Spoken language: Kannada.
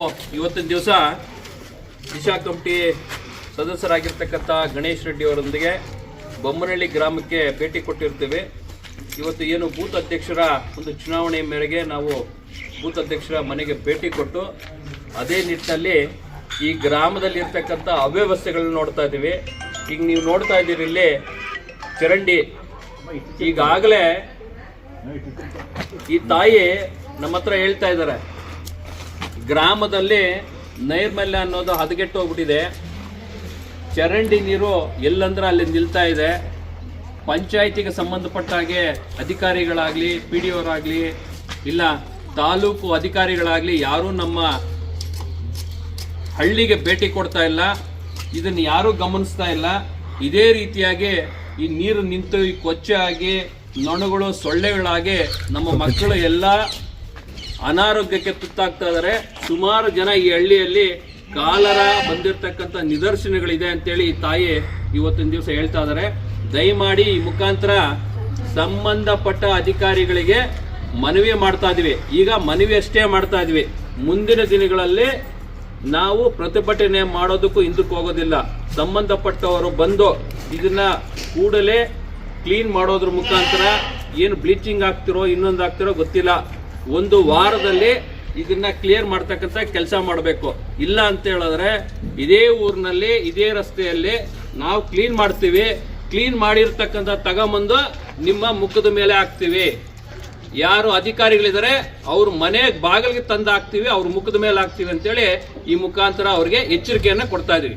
ಇವತ್ತಿನ ದಿವಸ ದಿಶಾ ಕಮಿಟಿ ಸದಸ್ಯರಾಗಿರ್ತಕ್ಕಂಥ ಗಣೇಶ್ ರೆಡ್ಡಿ ಅವರೊಂದಿಗೆ ಬೊಮ್ಮನಹಳ್ಳಿ ಗ್ರಾಮಕ್ಕೆ ಭೇಟಿ ಕೊಟ್ಟಿರ್ತೀವಿ. ಇವತ್ತು ಏನು ಬೂತ್ ಅಧ್ಯಕ್ಷರ ಒಂದು ಚುನಾವಣೆ ಮೇರೆಗೆ ನಾವು ಬೂತ್ ಅಧ್ಯಕ್ಷರ ಮನೆಗೆ ಭೇಟಿ ಕೊಟ್ಟು, ಅದೇ ನಿಟ್ಟಿನಲ್ಲಿ ಈ ಗ್ರಾಮದಲ್ಲಿ ಇರ್ತಕ್ಕಂಥ ಅವ್ಯವಸ್ಥೆಗಳನ್ನ ನೋಡ್ತಾ ಇದ್ದೀವಿ. ಈಗ ನೀವು ನೋಡ್ತಾ ಇದ್ದೀರಿ ಇಲ್ಲಿ ಚರಂಡಿ. ಈಗಾಗಲೇ ಈ ತಾಯಿ ನಮ್ಮ ಹತ್ರ ಹೇಳ್ತಾ ಇದ್ದಾರೆ. ಗ್ರಾಮದಲ್ಲಿ ನೈರ್ಮಲ್ಯ ಅನ್ನೋದು ಹದಗೆಟ್ಟು ಹೋಗ್ಬಿಟ್ಟಿದೆ. ಚರಂಡಿ ನೀರು ಎಲ್ಲಂದ್ರೆ ಅಲ್ಲಿ ನಿಲ್ತಾ ಇದೆ. ಪಂಚಾಯಿತಿಗೆ ಸಂಬಂಧಪಟ್ಟ ಹಾಗೆ ಅಧಿಕಾರಿಗಳಾಗಲಿ, ಪಿ ಡಿ ಅವರಾಗಲಿ ಇಲ್ಲ ತಾಲೂಕು ಅಧಿಕಾರಿಗಳಾಗಲಿ ಯಾರೂ ನಮ್ಮ ಹಳ್ಳಿಗೆ ಭೇಟಿ ಕೊಡ್ತಾ ಇಲ್ಲ. ಇದನ್ನು ಯಾರೂ ಗಮನಿಸ್ತಾ ಇಲ್ಲ. ಇದೇ ರೀತಿಯಾಗಿ ಈ ನೀರು ನಿಂತು ಈ ಕೊಚ್ಚೆ ಆಗಿ, ನೊಣಗಳು ಸೊಳ್ಳೆಗಳಾಗಿ ನಮ್ಮ ಮಕ್ಕಳು ಎಲ್ಲ ಅನಾರೋಗ್ಯಕ್ಕೆ ತುತ್ತಾಗ್ತಾ ಇದ್ದಾರೆ. ಸುಮಾರು ಜನ ಈ ಹಳ್ಳಿಯಲ್ಲಿ ಕಾಲರ ಬಂದಿರತಕ್ಕಂಥ ನಿದರ್ಶನಗಳಿದೆ ಅಂತೇಳಿ ಈ ತಾಯಿ ಇವತ್ತಿನ ದಿವಸ ಹೇಳ್ತಾ ಇದ್ದಾರೆ. ದಯಮಾಡಿ ಈ ಮುಖಾಂತರ ಸಂಬಂಧಪಟ್ಟ ಅಧಿಕಾರಿಗಳಿಗೆ ಮನವಿ ಮಾಡ್ತಾ ಇದ್ವಿ. ಈಗ ಮನವಿ ಅಷ್ಟೇ ಮಾಡ್ತಾ ಇದ್ವಿ. ಮುಂದಿನ ದಿನಗಳಲ್ಲಿ ನಾವು ಪ್ರತಿಭಟನೆ ಮಾಡೋದಕ್ಕೂ ಹಿಂದಕ್ಕೆ ಹೋಗೋದಿಲ್ಲ. ಸಂಬಂಧಪಟ್ಟವರು ಬಂದು ಇದನ್ನ ಕೂಡಲೇ ಕ್ಲೀನ್ ಮಾಡೋದ್ರ ಮುಖಾಂತರ ಏನು ಬ್ಲೀಚಿಂಗ್ ಆಗ್ತಿರೋ, ಇನ್ನೊಂದು ಆಗ್ತಿರೋ ಗೊತ್ತಿಲ್ಲ. ಒಂದು ವಾರದಲ್ಲಿ ಇದನ್ನ ಕ್ಲಿಯರ್ ಮಾಡ್ತಕ್ಕಂಥ ಕೆಲಸ ಮಾಡಬೇಕು. ಇಲ್ಲ ಅಂತ ಹೇಳಿದ್ರೆ ಇದೇ ಊರಿನಲ್ಲಿ, ಇದೇ ರಸ್ತೆಯಲ್ಲಿ ನಾವು ಕ್ಲೀನ್ ಮಾಡ್ತೀವಿ. ಕ್ಲೀನ್ ಮಾಡಿರ್ತಕ್ಕಂಥ ತಗೊಂಬಂದು ನಿಮ್ಮ ಮುಖದ ಮೇಲೆ ಹಾಕ್ತೀವಿ. ಯಾರು ಅಧಿಕಾರಿಗಳಿದ್ದಾರೆ ಅವ್ರ ಮನೆ ಬಾಗಿಲಿಗೆ ತಂದು ಹಾಕ್ತೀವಿ, ಅವ್ರ ಮುಖದ ಮೇಲೆ ಹಾಕ್ತೀವಿ ಅಂತೇಳಿ ಈ ಮುಖಾಂತರ ಅವ್ರಿಗೆ ಎಚ್ಚರಿಕೆಯನ್ನು ಕೊಡ್ತಾ ಇದೀವಿ.